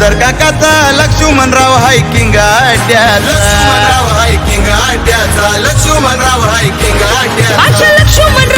जर काकाचा लक्ष्मणराव हायकिंग आड्याचा लक्ष्मणराव हायकिंग आड्याचा लक्ष्मणराव हायकिंग आड्याचा लक्ष्मणराव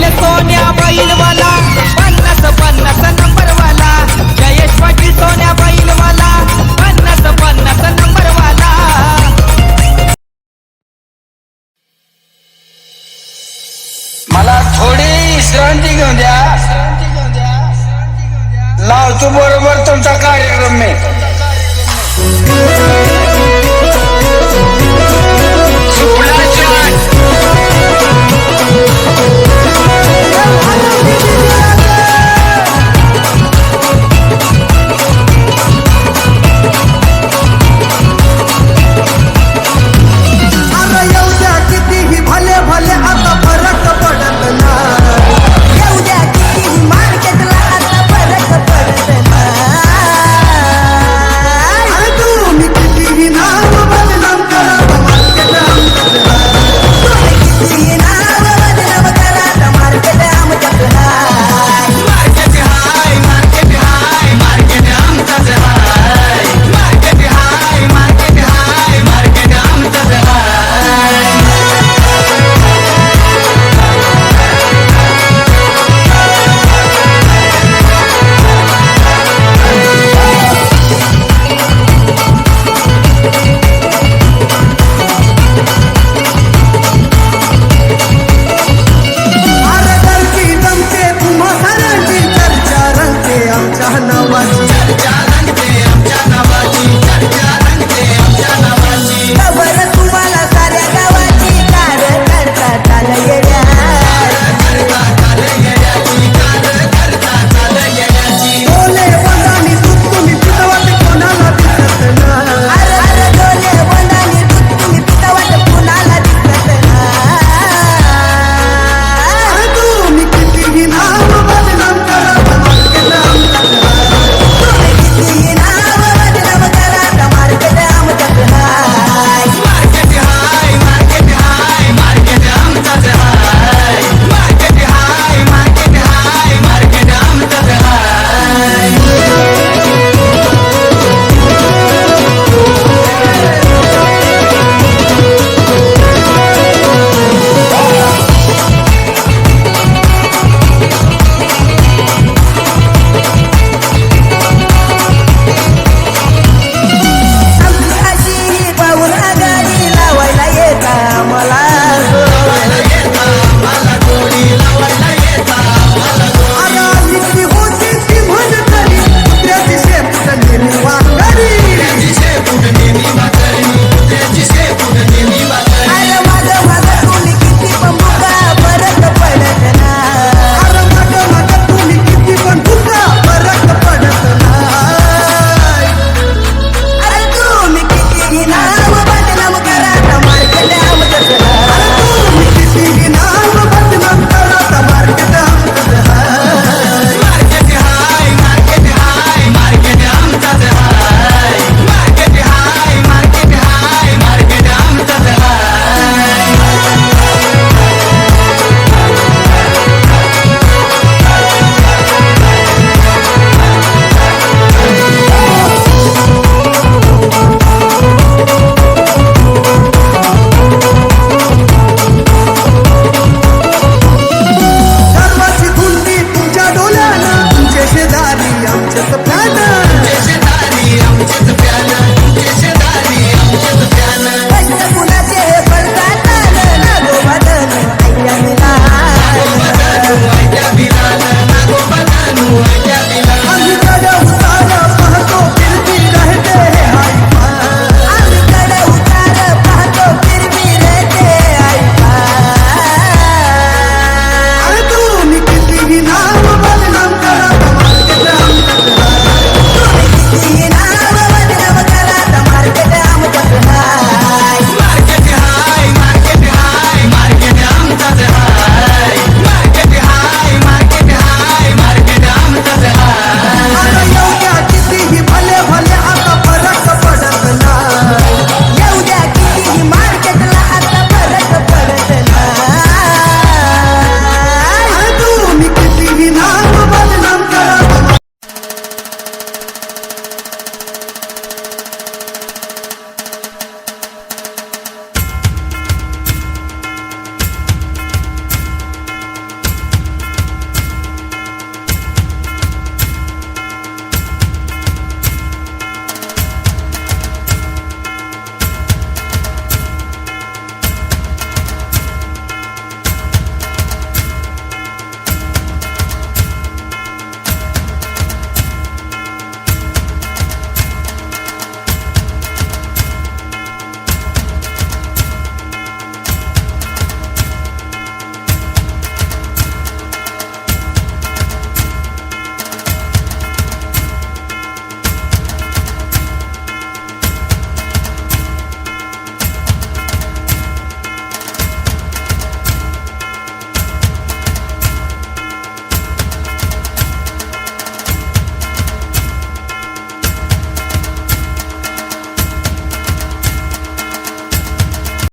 बैल सोन्या सोन्या बैलवाला पन्नास पन्नास नंबरवाला. मला थोडी विश्रांती घेऊन द्या. लावतो बरोबर तुमचा कार्यक्रम मी.